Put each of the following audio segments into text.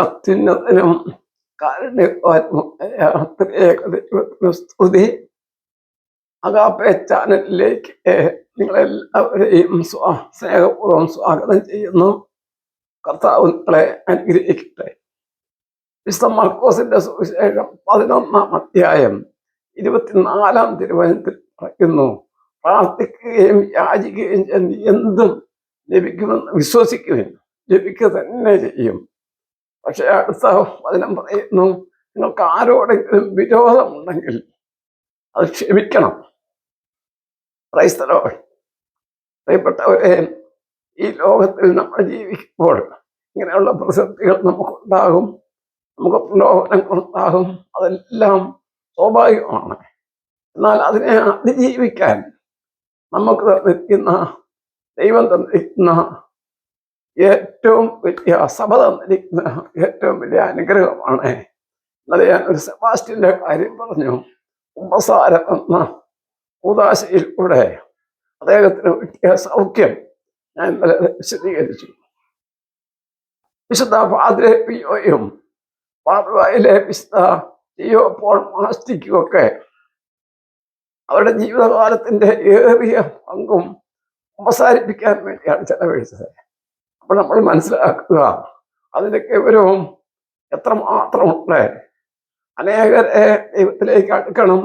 അത്യുന്നതനും സ്തുതി. അകാപ്പെ ചാനലിലേക്ക് നിങ്ങളെല്ലാവരെയും സ്വാ സ്നേഹപൂർവം സ്വാഗതം ചെയ്യുന്നു. കർത്താവ് നിങ്ങളെ അനുഗ്രഹിക്കട്ടെ. വിശുദ്ധ മർക്കോസിന്റെ സുവിശേഷം പതിനൊന്നാം അധ്യായം ഇരുപത്തിനാലാം തിരുവനന്തപുരത്തിൽ പറയുന്നു പ്രാർത്ഥിക്കുകയും യാചിക്കുകയും എന്തും ലഭിക്കുമെന്ന് വിശ്വസിക്കുകയും ലഭിക്കുക തന്നെ ചെയ്യും. പക്ഷെ അടുത്ത വചനം പറയുന്നു നിങ്ങൾക്ക് ആരോടെങ്കിലും വിരോധമുണ്ടെങ്കിൽ അത് ക്ഷമിക്കണം. ക്രൈസ്തലോ പ്രിയപ്പെട്ടവരെ ഈ ലോകത്തിൽ നമ്മൾ ജീവിക്കുമ്പോൾ ഇങ്ങനെയുള്ള പ്രസക്തികൾ നമുക്കുണ്ടാകും നമുക്ക് പ്രലോഭനങ്ങളുണ്ടാകും അതെല്ലാം സ്വാഭാവികമാണ്. എന്നാൽ അതിനെ അതിജീവിക്കാൻ നമുക്ക് തന്നിരിക്കുന്ന ദൈവം തന്നിരിക്കുന്ന ഏറ്റവും വലിയ സഭ തന്നിരിക്കുന്ന ഏറ്റവും വലിയ അനുഗ്രഹമാണ്. ഇന്നലെ ഞാൻ ഒരു സെബാസ്റ്റിന്റെ കാര്യം പറഞ്ഞു. ഉപസാരം എന്ന ഉദാശയിലൂടെ അദ്ദേഹത്തിന് കിട്ടിയ സൗഖ്യം ഞാൻ ഇന്നലെ വിശദീകരിച്ചു. വിശുദ്ധ പാതിരെ പിയോയും പാതുവായിലെ വിശുദ്ധ ജിയോ പോൾ മാസ്റ്റിക്കുമൊക്കെ അവരുടെ ജീവിതകാലത്തിന്റെ ഏറിയ പങ്കും ഉപസാരിപ്പിക്കാൻ വേണ്ടിയാണ് ചെലവഴിച്ചത്. അപ്പോൾ നമ്മൾ മനസ്സിലാക്കുക അതിന്റെയൊക്കെ വിവരവും എത്ര മാത്രമുണ്ട് അനേകരെ ദൈവത്തിലേക്ക് അടുക്കണം.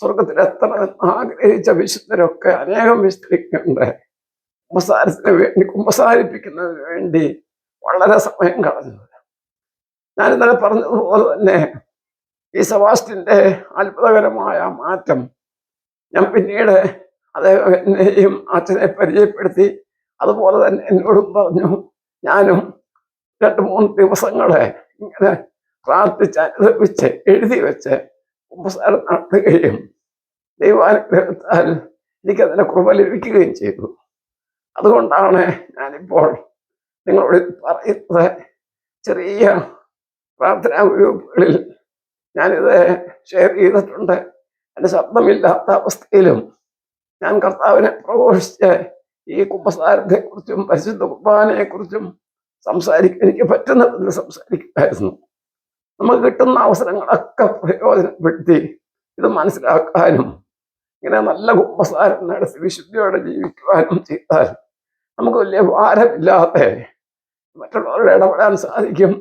സ്വർഗത്തിൽ എത്ര ആഗ്രഹിച്ച വിശുദ്ധരൊക്കെ അനേകം വിശദീകരിക്കുന്നുണ്ട് കുമ്പസാരത്തിന് വേണ്ടി കുമ്പസാരിപ്പിക്കുന്നതിന് വേണ്ടി വളരെ സമയം കളഞ്ഞത് ഞാൻ ഇന്നലെ പറഞ്ഞതുപോലെ തന്നെ ഈ സെബാസ്റ്റിന്റെ അത്ഭുതകരമായ മാറ്റം ഞാൻ പിന്നീട് അദ്ദേഹം എന്നെയും അച്ഛനെ പരിചയപ്പെടുത്തി. അതുപോലെ തന്നെ എന്നോടും പറഞ്ഞു ഞാനും രണ്ട് മൂന്ന് ദിവസങ്ങളെ ഇങ്ങനെ പ്രാർത്ഥിച്ച് അനുഭവിച്ച് എഴുതി വെച്ച് ഉപസാരം നടത്തുകയും ദൈവാനുഗ്രഹത്താൽ എനിക്കതിനെ കൃപ ലഭിക്കുകയും ചെയ്തു. അതുകൊണ്ടാണ് ഞാനിപ്പോൾ നിങ്ങളോട് പറയുന്നത് ചെറിയ പ്രാർത്ഥനാ ഗ്രൂപ്പുകളിൽ ഞാനിത് ഷെയർ ചെയ്തിട്ടുണ്ട്. എന്റെ ശബ്ദമില്ലാത്ത അവസ്ഥയിലും ഞാൻ കർത്താവിനെ പ്രഘോഷിച്ച് ഈ കുമ്പസാരത്തെ കുറിച്ചും പരിശുദ്ധ കുർബാനയെ കുറിച്ചും സംസാരിക്കാൻ എനിക്ക് പറ്റുന്ന വിധത്തിൽ സംസാരിക്കുമായിരുന്നു നമുക്ക് കിട്ടുന്ന അവസരങ്ങളൊക്കെ പ്രയോജനപ്പെടുത്തി ഇത് മനസ്സിലാക്കാനും ഇങ്ങനെ നല്ല കുമ്പസാരം നടത്തി വിശുദ്ധിയോടെ ജീവിക്കുവാനും ചെയ്താൽ നമുക്ക് വലിയ ഭാരമില്ലാതെ മറ്റുള്ളവരുടെ ഇടപെടാൻ സാധിക്കും.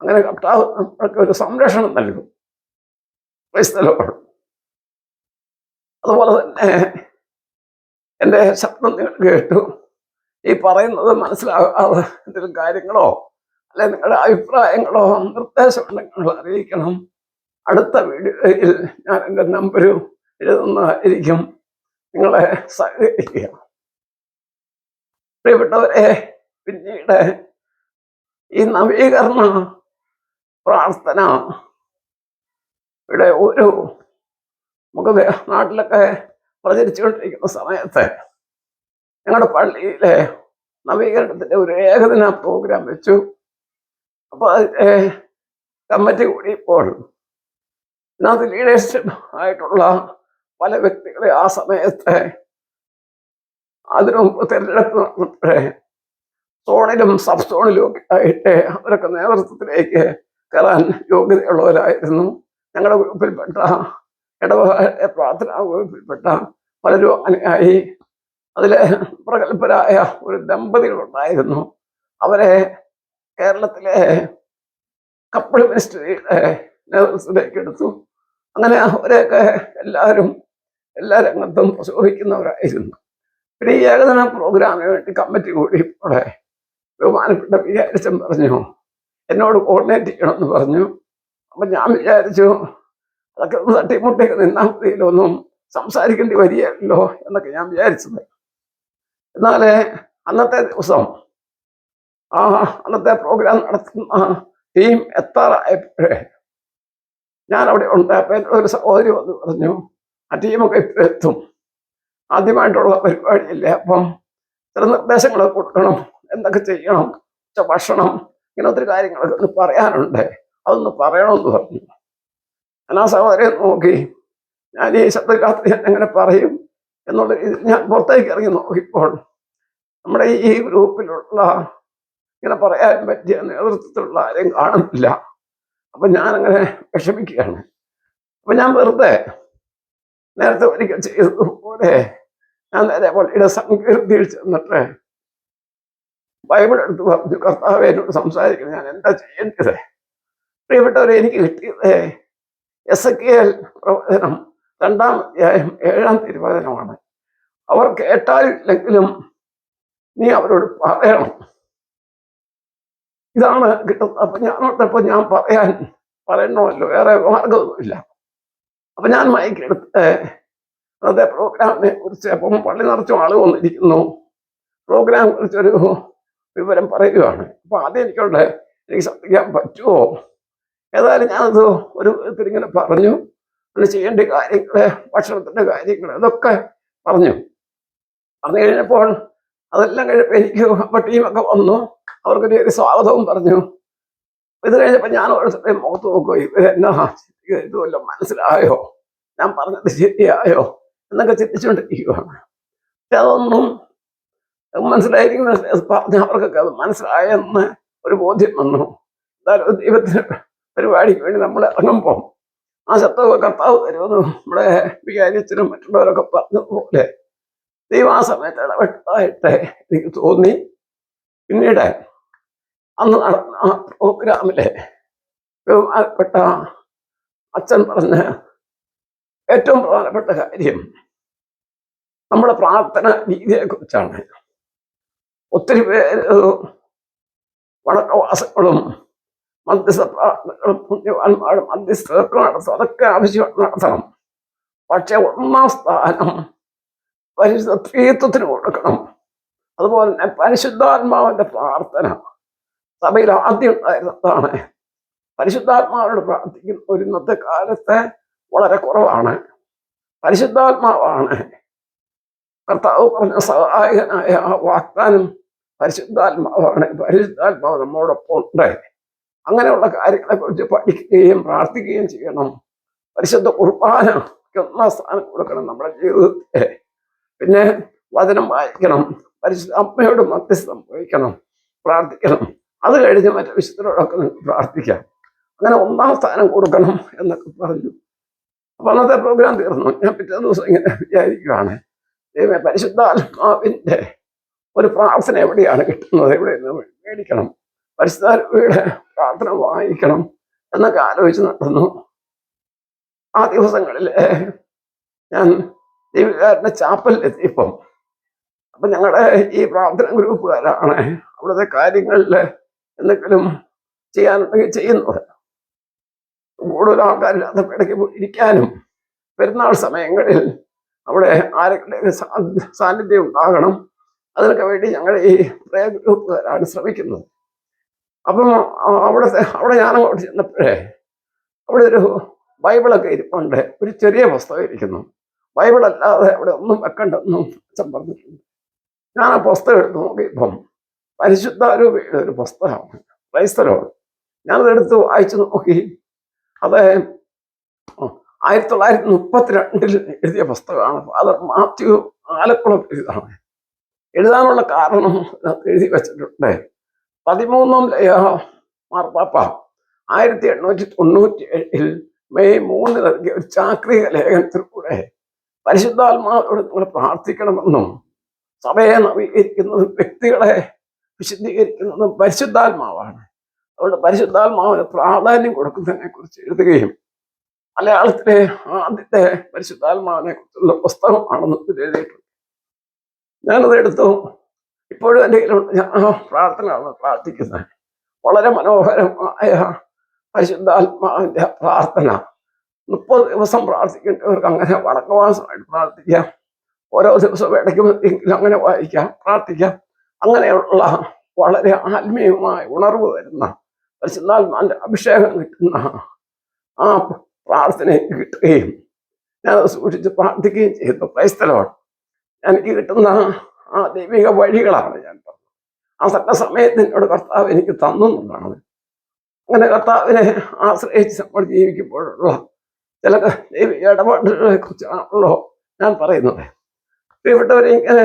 അങ്ങനെ കർത്താവ് നമ്മൾക്ക് ഒരു സംരക്ഷണം നൽകും. അതുപോലെ തന്നെ എന്റെ ശബ്ദം നിങ്ങൾ കേട്ടു. ഈ പറയുന്നത് മനസ്സിലാകാതെ എന്തെങ്കിലും കാര്യങ്ങളോ അല്ലെ നിങ്ങളുടെ അഭിപ്രായങ്ങളോ നിർദ്ദേശമുണ്ടെങ്കിൽ അറിയിക്കണം. അടുത്ത വീഡിയോയിൽ ഞാൻ എന്റെ നമ്പർ എഴുതുന്നതായിരിക്കും. നിങ്ങളെ സഹകരിക്കുക. പ്രിയപ്പെട്ടവരെ പിന്നീട് ഈ നവീകരണ പ്രാർത്ഥന ഇവിടെ ഒരു നമുക്ക് നാട്ടിലൊക്കെ പ്രചരിച്ചുകൊണ്ടിരിക്കുന്ന സമയത്ത് ഞങ്ങളുടെ പള്ളിയിലെ നവീകരണത്തിന്റെ ഒരു ഏകദിന പ്രോഗ്രാം വെച്ചു. അപ്പോൾ അതിന്റെ കമ്മിറ്റി കൂടിയപ്പോൾ ലീഡേഴ്സിപ്പ് ആയിട്ടുള്ള പല വ്യക്തികളെ ആ സമയത്ത് അതിനു മുമ്പ് തിരഞ്ഞെടുപ്പ് സോണിലും സബ് സോണിലും ഒക്കെ ആയിട്ട് അവരൊക്കെ നേതൃത്വത്തിലേക്ക് കയറാൻ യോഗ്യതയുള്ളവരായിരുന്നു. ഞങ്ങളുടെ ഗ്രൂപ്പിൽപ്പെട്ട ഇടവക പ്രാർത്ഥനാ ഗ്രൂപ്പിൽപ്പെട്ട പലരും അനുയായി. അതിലെ പ്രഗത്ഭരായ ഒരു ദമ്പതികളുണ്ടായിരുന്നു. അവരെ കേരളത്തിലെ കപ്പിൾ മിനിസ്ട്രിയുടെ നേതൃത്വത്തിലേക്ക് എടുത്തു. അങ്ങനെ അവരെയൊക്കെ എല്ലാവരും എല്ലാ രംഗത്തും പ്രശോഭിക്കുന്നവരായിരുന്നു. പിന്നെ ഈ ഏകദിന പ്രോഗ്രാമിന് വേണ്ടി കമ്മിറ്റി കൂടി ഇവിടെ ബഹുമാനപ്പെട്ട വിചാരിച്ചൻ പറഞ്ഞു എന്നോട് കോർഡിനേറ്റ് ചെയ്യണമെന്ന് പറഞ്ഞു. അപ്പം ഞാൻ വിചാരിച്ചു അതൊക്കെ ഒന്ന് തട്ടിമുട്ടൊക്കെ നിന്നാൽ ഒന്നും സംസാരിക്കേണ്ടി വരികയല്ലോ എന്നൊക്കെ ഞാൻ വിചാരിച്ചത്. എന്നാൽ അന്നത്തെ ദിവസം ആ അന്നത്തെ പ്രോഗ്രാം നടത്തുന്ന ടീം എത്താറായപ്പോഴേ ഞാൻ അവിടെ ഉണ്ട് അപ്പം എന്റെ ഒരു സഹോദരി വന്ന് പറഞ്ഞു ആ ടീമൊക്കെ ഇപ്പോൾ എത്തും. ആദ്യമായിട്ടുള്ള പരിപാടിയല്ലേ അപ്പം ചില നിർദ്ദേശങ്ങളൊക്കെ കൊടുക്കണം എന്തൊക്കെ ചെയ്യണം ഭക്ഷണം ഇങ്ങനെ ഒത്തിരി കാര്യങ്ങളൊക്കെ ഒന്ന് പറയാനുണ്ട് അതൊന്ന് പറയണമെന്ന് പറഞ്ഞു. ഞാൻ ആ നോക്കി. ഞാൻ ഈ ഞാൻ എങ്ങനെ പറയും എന്നുള്ള ഞാൻ പുറത്തേക്ക് ഇറങ്ങി നോക്കിപ്പോൾ നമ്മുടെ ഈ ഗ്രൂപ്പിലുള്ള ഇങ്ങനെ പറയാൻ പറ്റിയ നേതൃത്വത്തിലുള്ള ആരെയും കാണുന്നില്ല. അപ്പൊ അങ്ങനെ വിഷമിക്കുകയാണ്. അപ്പൊ ഞാൻ വെറുതെ നേരത്തെ ഒരിക്കൽ ചെയ്തതുപോലെ ഞാൻ നേരെ പള്ളിയുടെ സങ്കീർത്തിയിൽ ചെന്നിട്ട് ബൈബിൾ എടുത്ത് പറഞ്ഞു കർത്താവ് സംസാരിക്കണം. ഞാൻ എന്താ ചെയ്യേണ്ടത്? പ്രിയപ്പെട്ടവരെ എനിക്ക് കിട്ടിയത് എസ് എ കെ എൽ പ്രവചനം രണ്ടാം അധ്യായം ഏഴാം തിരുവചനമാണ്. അവർ കേട്ടാലില്ലെങ്കിലും നീ അവരോട് പറയണം. ഇതാണ് കിട്ടുന്നത്. അപ്പൊ ഓർത്തപ്പോ ഞാൻ പറയാൻ പറയണമല്ലോ. വേറെ മാർഗമൊന്നുമില്ല അപ്പൊ ഞാൻ മയക്കെടുത്ത് അന്നത്തെ പ്രോഗ്രാമിനെ കുറിച്ച് അപ്പം പള്ളി നിറച്ചും ആൾ വന്നിരിക്കുന്നു. പ്രോഗ്രാം കുറിച്ചൊരു വിവരം പറയുകയാണ്. അപ്പൊ ആദ്യം എനിക്കുണ്ട് എനിക്ക് ശ്രദ്ധിക്കാൻ പറ്റുമോ? ഏതായാലും ഞാനത് ഒരു വിധത്തിൽ ഇങ്ങനെ പറഞ്ഞു. അങ്ങനെ ചെയ്യേണ്ട കാര്യങ്ങൾ ഭക്ഷണത്തിന്റെ കാര്യങ്ങൾ അതൊക്കെ പറഞ്ഞു. പറഞ്ഞു കഴിഞ്ഞപ്പോൾ അതെല്ലാം കഴിഞ്ഞപ്പോൾ എനിക്ക് അപ്പൊ ടീമൊക്കെ വന്നു. അവർക്കൊരു ഒരു സ്വാഗതവും പറഞ്ഞു. ഇത് കഴിഞ്ഞപ്പോൾ ഞാൻ ഓരോരുത്തരുടെയും മുഖത്ത് നോക്കുക ഇവരെന്നാ ഇതുമല്ലോ മനസ്സിലായോ? ഞാൻ പറഞ്ഞത് ശരിയായോ? എന്നൊക്കെ ചിന്തിച്ചുകൊണ്ടിരിക്കുകയാണ് അതൊന്നും മനസ്സിലായിരിക്കും പറഞ്ഞ അവർക്കൊക്കെ അത് മനസ്സിലായെന്ന് ഒരു ബോധ്യം വന്നു. എന്തായാലും ദൈവത്തിന് പരിപാടിക്ക് വേണ്ടി നമ്മൾ ഇറങ്ങുമ്പോൾ ആ ശബ്ദമൊക്കെ കർത്താവ് തരുമെന്ന് നമ്മുടെ വികാരിച്ചനും മറ്റുള്ളവരൊക്കെ പറഞ്ഞതുപോലെ ദൈവം ആ സമയത്ത് ഇടപെട്ടതായിട്ട് എനിക്ക് തോന്നി. പിന്നീട് അന്ന് നടന്ന ആ പ്രോഗ്രാമിലെ ബഹുമാനപ്പെട്ട അച്ഛൻ പറഞ്ഞ ഏറ്റവും പ്രധാനപ്പെട്ട കാര്യം നമ്മുടെ പ്രാർത്ഥന രീതിയെ കുറിച്ചാണ് ഒത്തിരി പേര് വണക്കവാസങ്ങളും മധ്യസ്ഥ പ്രാർത്ഥനകളും പുണ്യവാന്മാരും മധ്യസ്ഥർക്ക് നടത്തും അതൊക്കെ ആവശ്യമായിട്ട് നടത്തണം പക്ഷെ ഒന്നാം സ്ഥാനം പരിശുദ്ധ ത്രീത്വത്തിന് കൊടുക്കണം. അതുപോലെ തന്നെ പരിശുദ്ധാത്മാവിന്റെ പ്രാർത്ഥന. സഭയിൽ ആദ്യം ഉണ്ടായിരുന്നതാണ്. പരിശുദ്ധാത്മാവിനോട് പ്രാർത്ഥിക്കുന്ന ഒരു ഇന്നത്തെ കാലത്ത് വളരെ കുറവാണ്. പരിശുദ്ധാത്മാവാണ്. കർത്താവ് പറഞ്ഞ സഹായകനായ വാഗ്ദാനം പരിശുദ്ധാത്മാവാണ്. പരിശുദ്ധാത്മാവ് നമ്മോടൊപ്പം ഉണ്ട്. അങ്ങനെയുള്ള കാര്യങ്ങളെക്കുറിച്ച് പഠിക്കുകയും പ്രാർത്ഥിക്കുകയും ചെയ്യണം. പരിശുദ്ധ കുർബാന ഒന്നാം സ്ഥാനം കൊടുക്കണം നമ്മുടെ ജീവിതത്തെ പിന്നെ വചനം വായിക്കണം പരിശുദ്ധ അമ്മയോട് മധ്യസ്ഥം വഹിക്കണം പ്രാർത്ഥിക്കണം. അത് കഴിഞ്ഞ് മറ്റു വിശുദ്ധരോടൊക്കെ നിങ്ങൾക്ക് പ്രാർത്ഥിക്കാം. അങ്ങനെ ഒന്നാം സ്ഥാനം കൊടുക്കണം എന്നൊക്കെ പറഞ്ഞു. അപ്പൊ അന്നത്തെ പ്രോഗ്രാം തീർന്നു. ഞാൻ പിറ്റേ ദിവസം ഇങ്ങനെ വിചാരിക്കുകയാണ് ദൈവമേ പരിശുദ്ധാത്മാവിന്റെ ഒരു പ്രാർത്ഥന എവിടെയാണ് കിട്ടുന്നത്? എവിടെയെന്ന് മേടിക്കണം. പരിശുദ്ധാത്മയുടെ പ്രാർത്ഥന വായിക്കണം എന്നൊക്കെ ആലോചിച്ച് നടന്നു. ആ ദിവസങ്ങളിൽ ഞാൻ ദൈവകാരന്റെ ചാപ്പലിലെത്തിയപ്പം അപ്പൊ ഞങ്ങളുടെ ഈ പ്രാർത്ഥന ഗ്രൂപ്പുകാരാണ് അവിടുത്തെ കാര്യങ്ങളിൽ എന്തെങ്കിലും ചെയ്യാനുണ്ടെങ്കിൽ ചെയ്യുന്നത്. കൂടുതൽ ആൾക്കാരില്ലാത്ത ഇടയ്ക്ക് പോയി ഇരിക്കാനും പെരുന്നാൾ സമയങ്ങളിൽ അവിടെ ആരെങ്കിലും സാന്നിധ്യം ഉണ്ടാകണം. അതിനൊക്കെ വേണ്ടി ഞങ്ങൾ ഈ പ്രേ ഗ്രൂപ്പുകാരാണ് ശ്രമിക്കുന്നത്. അപ്പം അവിടെ അവിടെ ഞാൻ അങ്ങോട്ട് ചെന്നപ്പോഴേ അവിടെ ഒരു ബൈബിളൊക്കെ ഇരിപ്പുണ്ട്. ഒരു ചെറിയ പുസ്തകം ഇരിക്കുന്നു ബൈബിൾ അല്ലാതെ അവിടെ ഒന്നും വെക്കണ്ടെന്നും അച്ഛൻ പറഞ്ഞിട്ടുണ്ട്. ഞാൻ ആ പുസ്തകം എടുത്ത് നോക്കിയപ്പം പരിശുദ്ധാരൂപയുടെ ഒരു പുസ്തകമാണ്. ക്രൈസ്തലോ ഞാനതെടുത്ത് വായിച്ചു നോക്കി. അത് ആയിരത്തി തൊള്ളായിരത്തി മുപ്പത്തിരണ്ടിൽ എഴുതിയ പുസ്തകമാണ്. ഫാദർ മാത്യു ആലക്കുളം എഴുതാണ്. എഴുതാനുള്ള കാരണം എഴുതി വെച്ചിട്ടുണ്ട്. പതിമൂന്നാം മാർപ്പാപ്പ ആയിരത്തി എണ്ണൂറ്റി തൊണ്ണൂറ്റി ഏഴിൽ മെയ് മൂന്ന് നൽകിയ ഒരു ചാക്രിക ലേഖനത്തിലൂടെ പരിശുദ്ധാത്മാവോട് നിങ്ങൾ പ്രാർത്ഥിക്കണമെന്നും സഭയെ നവീകരിക്കുന്നതും വ്യക്തികളെ വിശദീകരിക്കുന്നതും പരിശുദ്ധാത്മാവാണ്. അതുകൊണ്ട് പരിശുദ്ധാത്മാവിന് പ്രാധാന്യം കൊടുക്കുന്നതിനെ കുറിച്ച് എഴുതുകയും മലയാളത്തിലെ ആദ്യത്തെ പരിശുദ്ധാത്മാവിനെ കുറിച്ചുള്ള പുസ്തകമാണെന്ന് എഴുതിയിട്ടുണ്ട്. ഞാനത് എടുത്തു. ഇപ്പോഴും എന്റെ പ്രാർത്ഥനയാണ് പ്രാർത്ഥിക്കുന്നത്. വളരെ മനോഹരമായ പരിശുദ്ധാത്മാവിന്റെ പ്രാർത്ഥന. മുപ്പത് ദിവസം പ്രാർത്ഥിക്കേണ്ടവർക്ക് അങ്ങനെ വടക്കവാസമായിട്ട് പ്രാർത്ഥിക്കാം. ഓരോ ദിവസവും ഇടയ്ക്ക് അങ്ങനെ വായിക്കാം പ്രാർത്ഥിക്കാം. അങ്ങനെയുള്ള വളരെ ആത്മീയമായ ഉണർവ് വരുന്ന പരിശുദ്ധാത്മാവിന്റെ അഭിഷേകം കിട്ടുന്ന ആ പ്രാർത്ഥന കിട്ടുകയും ഞാൻ സൂക്ഷിച്ച് പ്രാർത്ഥിക്കുകയും ചെയ്യുന്നു ക്രൈസ്തലോട് എനിക്ക് കിട്ടുന്ന ആ ദൈവിക വഴികളാണ് ഞാൻ പറഞ്ഞത് ആ തക്ക സമയത്ത് എന്നോട് കർത്താവ് എനിക്ക് തന്നു എന്നുള്ളതാണ് അങ്ങനെ കർത്താവിനെ ആശ്രയിച്ച് നമ്മൾ ജീവിക്കുമ്പോഴുള്ള ചില ദൈവിക ഇടപാടുകളെ കുറിച്ചാണല്ലോ ഞാൻ പറയുന്നത്. പ്രിയപ്പെട്ടവരെ ഇങ്ങനെ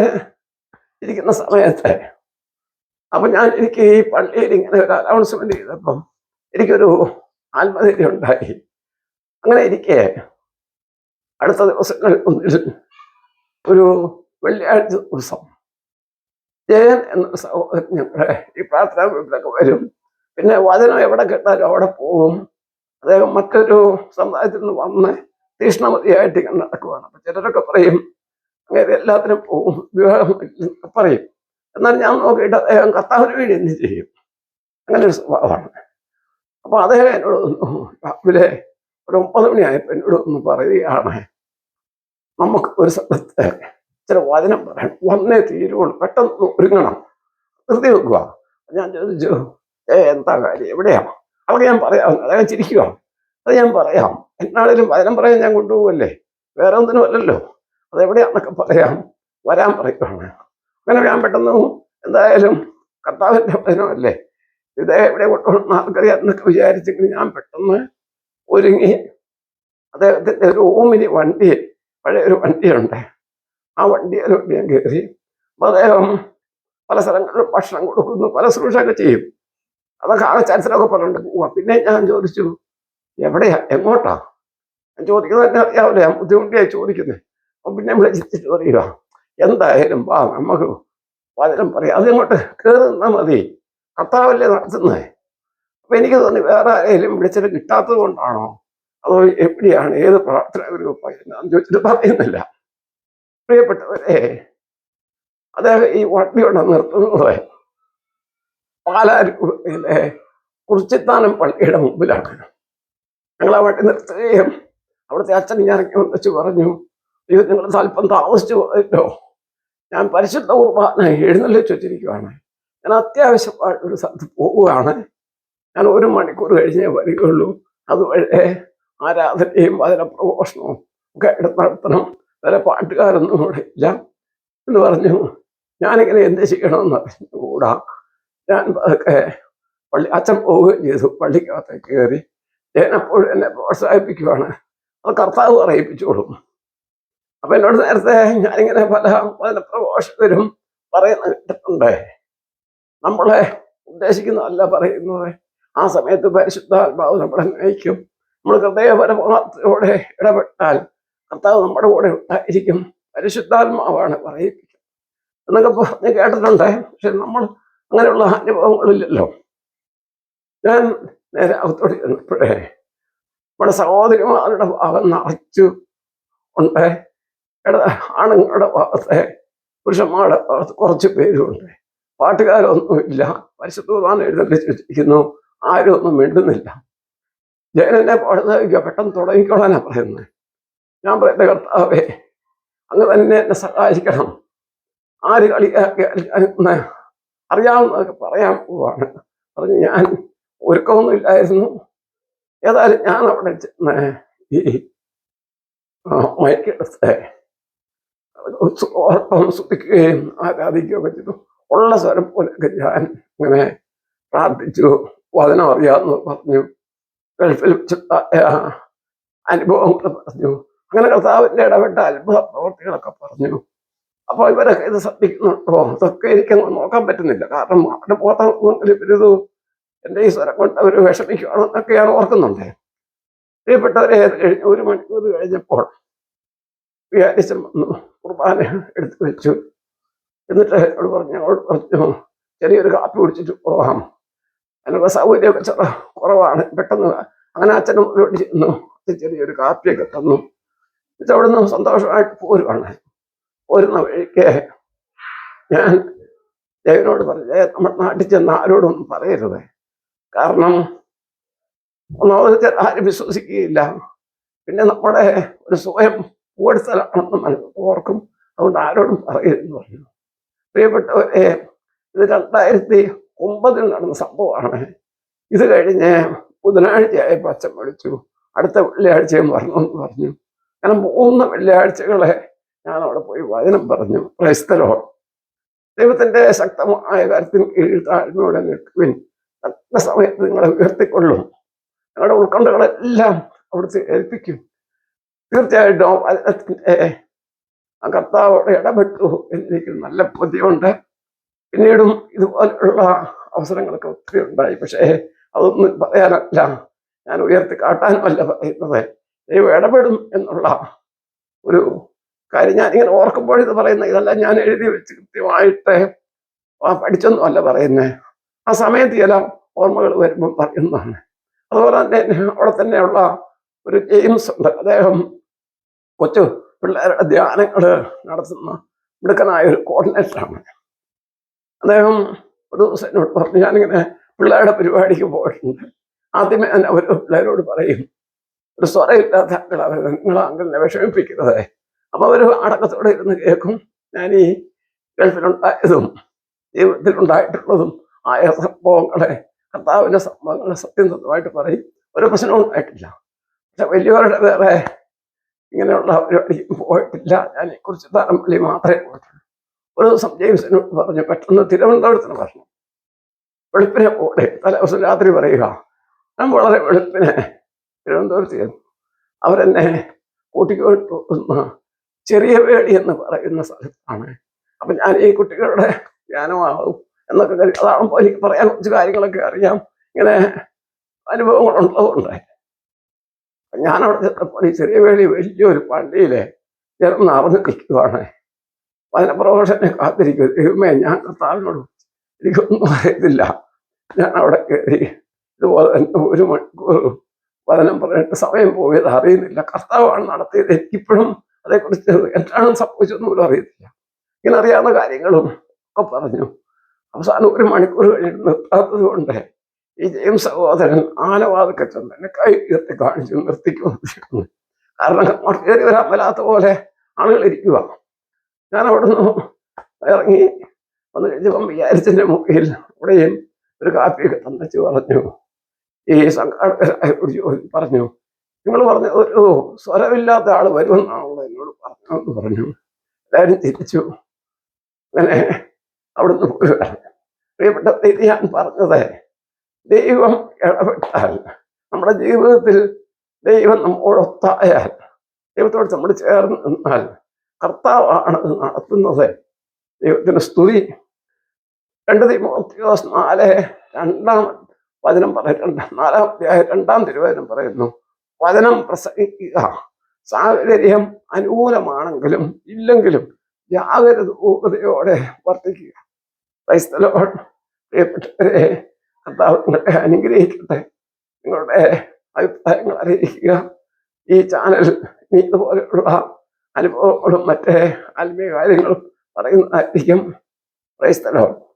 ഇരിക്കുന്ന സമയത്ത് അപ്പൊ ഞാൻ എനിക്ക് ഈ പള്ളിയിൽ ഇങ്ങനെ ഒരു അനൗൺസ്മെന്റ് ചെയ്തപ്പം എനിക്കൊരു ആത്മധൈര്യം ഉണ്ടായി. അങ്ങനെ ഇരിക്കെ അടുത്ത ദിവസങ്ങൾ ഒന്നിൽ ഒരു വെള്ളിയാഴ്ച ദിവസം ജയൻ എന്ന സഹോദരൻ ഞങ്ങളുടെ ഈ പ്രാർത്ഥനാ ഗ്രൂപ്പിലൊക്കെ വരും. പിന്നെ വചനം എവിടെ കേട്ടാലും അവിടെ പോകും. അദ്ദേഹം മറ്റൊരു സമുദായത്തിൽ നിന്ന് വന്ന് തീഷ്ണമതിയായിട്ട് ഇങ്ങനെ നടക്കുവാണ്. അപ്പൊ ചിലരൊക്കെ പറയും അങ്ങനെ എല്ലാത്തിനും പോകും. വിവാഹം ഇല്ലെന്നൊക്കെ പറയും. എന്നാൽ ഞാൻ നോക്കിയിട്ട് അദ്ദേഹം കർത്താവിന് വേണ്ടി എന്ത് ചെയ്യും? അങ്ങനെ ഒരു സ്വഭാവമാണ്. അപ്പൊ അദ്ദേഹം എന്നോട് ഒന്ന് രാവിലെ ഒരു ഒമ്പത് മണിയായപ്പോൾ എന്നോട് ഒന്ന് പറയുകയാണ് നമുക്ക് ഒരു സ്ഥലത്ത് ചില വചനം പറയണം വന്നേ തീരുള്ളൂ. പെട്ടെന്ന് ഒരുങ്ങണം. നിർത്തി വെക്കുക. ഞാൻ ചോദിച്ചു ഏ എന്താ കാര്യം? എവിടെയാ? അവിടെ ഞാൻ പറയാം. അദ്ദേഹം ചിരിക്കുക. അത് ഞാൻ പറയാം. എന്നാണേലും വചനം പറയാൻ ഞാൻ കൊണ്ടുപോകല്ലേ വേറെ ഒന്നിനും അല്ലല്ലോ. അതെവിടെയാണെന്നൊക്കെ പറയാം. വരാൻ പറയുകയാണ് അങ്ങനെ ഞാൻ പെട്ടെന്ന് എന്തായാലും കർത്താവിന്റെ വചനമല്ലേ? ഇത് എവിടെ കൊണ്ടുപോകണം ആൾക്കറിയാം എന്നൊക്കെ വിചാരിച്ചെങ്കിൽ ഞാൻ പെട്ടെന്ന് ഒരുങ്ങി. അദ്ദേഹത്തിന്റെ ഒരു ഓമിനി വണ്ടി പഴയ ഒരു വണ്ടിയുണ്ട്. ആ വണ്ടിയിലോട്ട് ഞാൻ കയറി. അദ്ദേഹം പല സ്ഥലങ്ങളിലും ഭക്ഷണം കൊടുക്കുന്നു പല ശുശ്രൂഷയൊക്കെ ചെയ്യും. അതൊക്കെ ആ ചരിത്രമൊക്കെ പറഞ്ഞിട്ട് പോവാം. പിന്നെ ഞാൻ ചോദിച്ചു എവിടെയാ? എങ്ങോട്ടാ? ഞാൻ ചോദിക്കുന്നത് തന്നെ അറിയാവില്ല ഞാൻ ബുദ്ധിമുട്ടിയായി ചോദിക്കുന്നത് അപ്പം പിന്നെ വിളിച്ചിട്ട് പറയുക എന്തായാലും വാ നമുക്ക് വചനം പറയാം. അതിങ്ങോട്ട് കയറുന്നാൽ മതി. കർത്താവല്ലേ നടത്തുന്നത് അപ്പം എനിക്ക് തോന്നി വേറെ ആരെങ്കിലും വിളിച്ചിട്ട് കിട്ടാത്തത് കൊണ്ടാണോ? അതോ എവിടെയാണ്? ഏത് പ്രാർത്ഥന ഒരു ഞാൻ ചോദിച്ചിട്ട് പറയുന്നില്ല. പ്രിയപ്പെട്ടവരെ അദ്ദേഹം ഈ വണ്ടിയോടെ നിർത്തുന്നത് പാലാരൂപയിലെ കുറിച്ചിത്താനം പള്ളിയുടെ മുമ്പിലാണ്. ഞങ്ങൾ ആ വണ്ടി നിർത്തുകയും അവിടുത്തെ അച്ഛൻ ഇറങ്ങി വെച്ച് പറഞ്ഞു അയ്യോ നിങ്ങൾ സ്വല്പം താമസിച്ചു പോയല്ലോ ഞാൻ പരിശുദ്ധ കുർബാന എഴുന്നള്ളിച്ച് വെച്ചിരിക്കുവാണ്. ഞാൻ അത്യാവശ്യമായിട്ട് ഒരു സ്ഥലത്ത് പോവുകയാണ്. ഞാൻ ഒരു മണിക്കൂർ കഴിഞ്ഞേ വരികയുള്ളൂ. അതുവഴി ആരാധനയും അതിനെ പ്രഘോഷണവും ഒക്കെ എടുത്ത് നടത്തണം. വേറെ പാട്ടുകാരൊന്നും ഇവിടെ ഇല്ല എന്ന് പറഞ്ഞു. ഞാനിങ്ങനെ എന്ത് ചെയ്യണമെന്ന് അറിഞ്ഞുകൂടാ. ഞാൻ അതൊക്കെ പള്ളി അച്ഛൻ പോവുകയും ചെയ്തു. പള്ളിക്കകത്തേക്ക് കയറി. ഞാൻ അപ്പോഴും എന്നെ പ്രോത്സാഹിപ്പിക്കുവാണ്. അത് കർത്താവ് പറയിപ്പിച്ചോളും. അപ്പൊ എന്നോട് നേരത്തെ ഞാനിങ്ങനെ പല പല പ്രഘോഷകരും പറയുന്ന കേട്ടിട്ടുണ്ട്. നമ്മളെ ഉദ്ദേശിക്കുന്നതല്ല പറയുന്നത്. ആ സമയത്ത് പരിശുദ്ധാത്മാവ് നമ്മളെ നയിക്കും. നമ്മൾ ഹൃദയപരമാർത്ഥയോടെ ഇടപെട്ടാൽ കർത്താവ് നമ്മുടെ കൂടെ ഉണ്ടായിരിക്കും. പരിശുദ്ധാത്മാവാണ് പറയിപ്പിക്കുന്നത്. എന്നൊക്കെ പറഞ്ഞ് കേട്ടിട്ടുണ്ട്. പക്ഷെ നമ്മൾ അങ്ങനെയുള്ള അനുഭവങ്ങളില്ലല്ലോ. ഞാൻ നേരെ അകത്തോട്ട് ചെന്നപ്പോഴേ നമ്മുടെ സഹോദരിമാരുടെ ഭാഗം നിറച്ചു. ഉണ്ട്. ആണുങ്ങളുടെ ഭാഗത്തെ പുരുഷന്മാരുടെ ഭാഗത്ത് കുറച്ച് പേരുണ്ട്. പാട്ടുകാരൊന്നുമില്ല. പരിശുദ്ധ കുർബാന വെച്ചിരിക്കുന്നു. ആരും ഒന്നും മിണ്ടുന്നില്ല. ജയനെ പാടുന്ന പെട്ടെന്ന് തുടങ്ങിക്കോളാനാ പറയുന്നത്. ഞാൻ പറയുന്ന കർത്താവേ അങ്ങ് തന്നെ എന്നെ സഹായിക്കണം. ആര് കളിയാക്കിയാൽ അറിയാവുന്നതൊക്കെ പറയാൻ പോവാണ്. പറഞ്ഞ് ഞാൻ ഒരുക്കമൊന്നും ഇല്ലായിരുന്നു. ഏതായാലും ഞാൻ അവിടെ ചെന്ന് ഈ മയക്കെടുത്ത് ഓർപ്പം സ്തുതിക്കുകയും ആരാധിക്കുകയൊക്കെ ചെയ്തു. ഉള്ള സ്വരം പോലെയൊക്കെ ഞാൻ ഇങ്ങനെ പ്രാർത്ഥിച്ചു. വചനം അറിയാമെന്ന് പറഞ്ഞു ഗൾഫിൽ അനുഭവങ്ങൾ പറഞ്ഞു. അങ്ങനെ കർത്താവിന്റെ ഇടപെട്ട അത്ഭുത പ്രവർത്തികളൊക്കെ പറഞ്ഞു. അപ്പോൾ ഇവരൊക്കെ ഇത് ശ്രദ്ധിക്കുന്നുണ്ടോ ഇതൊക്കെ എനിക്ക് നോക്കാൻ പറ്റുന്നില്ല. കാരണം അവരുടെ മുഖത്ത് ഇവരിത് എന്റെ ഈ സ്വരം കൊണ്ട് അവർ വിഷമിക്കുകയാണോ ഞാൻ ഓർക്കുന്നുണ്ട്. പ്രിയപ്പെട്ടവരെ കഴിഞ്ഞ ഒരു മണിക്കൂർ കഴിഞ്ഞപ്പോൾ വിചാരിച്ചൻ വന്നു. കുർബാന എടുത്തു വെച്ചു. എന്നിട്ട് അവൾ പറഞ്ഞു അവൾ പറഞ്ഞു ചെറിയൊരു കാപ്പി കുടിച്ചിട്ട് പോകാം. അതിനുള്ള സൗകര്യമൊക്കെ ചെറു കുറവാണ്. പെട്ടെന്ന് അങ്ങനെ അച്ഛനും ചെന്നു. ചെറിയൊരു കാപ്പിയൊക്കെ തന്നു. എന്നിട്ട് അവിടെ നിന്ന് സന്തോഷമായിട്ട് പോരുവാണ് പോരുന്ന വഴിക്ക് ഞാൻ ദേവനോട് പറഞ്ഞു "ദേ, നമ്മുടെ നാട്ടിൽ ചെന്ന് ആരോടൊന്നും പറയരുത്. കാരണം ഒന്നാമത് ചില ആരും വിശ്വസിക്കുകയില്ല. പിന്നെ നമ്മുടെ ഒരു സ്വയം കൂടെ സ്ഥലമാണെന്ന് മനസ്സിലാക്കും ഓർക്കും അതുകൊണ്ട് ആരോടും പറയരുതെന്ന് പറഞ്ഞു. പ്രിയപ്പെട്ടവരെ ഇത് രണ്ടായിരത്തി ഒമ്പതിൽ നടന്ന സംഭവമാണ്. ഇത് കഴിഞ്ഞ് ബുധനാഴ്ചയായപ്പോൾ അച്ഛൻ വിളിച്ചു. അടുത്ത വെള്ളിയാഴ്ചയും വരണമെന്ന് പറഞ്ഞു. അങ്ങനെ മൂന്ന് വെള്ളിയാഴ്ചകളെ ഞാൻ അവിടെ പോയി വചനം പറഞ്ഞു. ക്രൈസ്തലോ ദൈവത്തിന്റെ ശക്തമായ കാര്യത്തിന് കീഴിൽ താഴ്മയോടെ നിൽക്കുവിൻ. തക്ക സമയത്ത് നിങ്ങളെ ഉയർത്തിക്കൊള്ളും. നിങ്ങളുടെ ഉൾക്കൊണ്ടകളെല്ലാം അവിടുത്തെ ഏൽപ്പിക്കും. തീർച്ചയായിട്ടും വചനത്തിന്റെ ആ കർത്താവോടെ ഇടപെട്ടു എന്നെനിക്ക് നല്ല ബോധ്യമുണ്ട്. പിന്നീടും ഇതുപോലെയുള്ള അവസരങ്ങളൊക്കെ ഒത്തിരി ഉണ്ടായി. പക്ഷേ അതൊന്നും പറയാനല്ല. ഞാൻ ഉയർത്തി കാട്ടാനുമല്ല പറയുന്നത്. ദൈവം ഇടപെടും എന്നുള്ള ഒരു കാര്യം ഞാൻ ഇങ്ങനെ ഓർക്കുമ്പോൾ ഇത് പറയുന്ന ഇതല്ല ഞാൻ എഴുതി വെച്ച് കൃത്യമായിട്ട് പഠിച്ചൊന്നും അല്ല പറയുന്നത് ആ സമയത്ത് ചില ഓർമ്മകൾ വരുമ്പം പറയുന്നതാണ്. അതുപോലെ തന്നെ അവിടെ തന്നെയുള്ള ഒരു ജെയിംസ് ഉണ്ട്. അദ്ദേഹം കൊച്ചു പിള്ളേരുടെ ധ്യാനങ്ങൾ നടത്തുന്ന മിടുക്കനായ ഒരു കോർഡിനേറ്ററാണ് അദ്ദേഹം ഒരു ദിവസം എന്നോട് പറഞ്ഞു ഞാനിങ്ങനെ പിള്ളേരുടെ പരിപാടിക്ക് പോയിട്ടുണ്ട്. ആദ്യമേ തന്നെ അവർ പിള്ളേരോട് പറയും ഒരു സ്വരമില്ലാത്ത ആളുകളാണ് നിങ്ങൾ അങ്കിളിനെ വിഷമിപ്പിക്കുന്നത്. അപ്പോൾ അവർ അടക്കത്തോടെ ഇരുന്ന് കേൾക്കും. ഞാൻ ഈ ഗൾഫിലുണ്ടായതും ജീവിതത്തിൽ ഉണ്ടായിട്ടുള്ളതും ആയ സംഭവങ്ങളെ കർത്താവിന്റെ സംഭവങ്ങളെ സത്യസന്ധമായിട്ട് പറയും. ഒരു പ്രശ്നവും ഉണ്ടായിട്ടില്ല. പക്ഷെ വലിയവരുടെ വേറെ ഇങ്ങനെയുള്ള പരിപാടിക്കും പോയിട്ടില്ല. ഞാൻ കുറിച്ച് തരംപള്ളി മാത്രമേ പോയിട്ടുള്ളൂ. ഒരു ദിവസം ജെയിംസിനോട് പറഞ്ഞു പെട്ടെന്ന് തിരുവനന്തപുരത്തിന് പറഞ്ഞു വെളുപ്പിനെ പോലെ തലേ ദിവസം രാത്രി പറയുക. ഞാൻ വളരെ വെളുപ്പിനെ തിരുവനന്തപുരത്ത് അവരെന്നെ കൂട്ടിക്കൊണ്ട് പോകുന്ന ചെറിയ വേടി എന്ന് പറയുന്ന സ്ഥലത്താണ്. അപ്പൊ ഞാൻ ഈ കുട്ടികളുടെ ധ്യാനമാകും എന്നൊക്കെ കരുതി. അതാകുമ്പോൾ എനിക്ക് പറയാൻ കുറച്ച് കാര്യങ്ങളൊക്കെ അറിയാം. ഇങ്ങനെ അനുഭവങ്ങളുള്ളതുകൊണ്ട്. ഞാൻ അവിടെ ചെന്നപ്പോൾ ഈ ചെറിയ വേളി വലിയൊരു പള്ളിയിലെ ജനം നിറഞ്ഞു നിൽക്കുവാണ്. അതിനെ പ്രഭോഷനെ കാത്തിരിക്കും ദൈവമേ ഞാൻ കർത്താവിനോട് എനിക്കൊന്നും അറിയത്തില്ല. ഞാൻ അവിടെ കയറി ഇതുപോലെ തന്നെ ഒരു മണിക്കൂർ വചനം പറഞ്ഞിട്ട് സമയം പോയത് അറിയുന്നില്ല. കർത്താവാണ് നടത്തിയത്. എനിക്കിപ്പോഴും അതേക്കുറിച്ച് എന്താണ് സംഭവിച്ചതെന്ന് പോലും അറിയത്തില്ല ഇങ്ങനെ അറിയാവുന്ന കാര്യങ്ങളും ഒക്കെ പറഞ്ഞു. അവസാനം ഒരു മണിക്കൂർ കഴിഞ്ഞിട്ട് നിർത്താത്തത് കൊണ്ട് ഈ ജെയിംസ് സഹോദരൻ ആനവാതൊക്കെ ചെന്ന് എന്നെ കൈ ഉയർത്തി കാണിച്ചു നിർത്തിക്കുന്നു കാരണം അങ്ങോട്ട് കയറി വരാൻ വല്ലാത്ത പോലെ ആളുകൾ ഇരിക്കുക. ഞാൻ അവിടുന്ന് ഇറങ്ങി വന്ന് കഴിഞ്ഞപ്പം വിചാരിച്ചതിന്റെ മുഖയിൽ അവിടെയും ഒരു കാപ്പിയൊക്കെ തന്നച്ച് പറഞ്ഞു. ഈ പറഞ്ഞു. നിങ്ങൾ പറഞ്ഞ ഒരു സ്വരമില്ലാത്ത ആൾ വരുമെന്നാണല്ലോ എന്നോട് പറഞ്ഞതെന്ന് പറഞ്ഞു. എല്ലാവരും തിരിച്ചു അങ്ങനെ അവിടുന്ന് പ്രിയപ്പെട്ട രീതി ഞാൻ പറഞ്ഞത് ദൈവം ഇടപെട്ടാൽ നമ്മുടെ ജീവിതത്തിൽ ദൈവം നമ്മോടൊത്തായാൽ ദൈവത്തോട് നമ്മൾ ചേർന്ന് നിന്നാൽ കർത്താവാണ് നടത്തുന്നത്. ദൈവത്തിന് സ്തുതി. രണ്ട് തിമോത്തിയോസ് നാല് രണ്ടാം വചനം പറയുന്നുണ്ട് നാലാം അധ്യായം രണ്ടാം തിരുവചനം പറയുന്നു വചനം പ്രസംഗിക്കുക. സാഹചര്യം അനുകൂലമാണെങ്കിലും ഇല്ലെങ്കിലും ജാഗ്രതയോടെ വർദ്ധിക്കുക ക്രൈസ്തലോട് പ്രിയപ്പെട്ടവരെ കർത്താവ് നിങ്ങളെ അനുഗ്രഹിക്കട്ടെ. നിങ്ങളുടെ അഭിപ്രായങ്ങൾ അറിയിക്കുക. ഈ ചാനൽ നീ ഇതുപോലെയുള്ള അനുഭവങ്ങളും മറ്റേ ആത്മീയ കാര്യങ്ങളും പറയുന്നതായിരിക്കും. ക്രൈസ്തലോട്.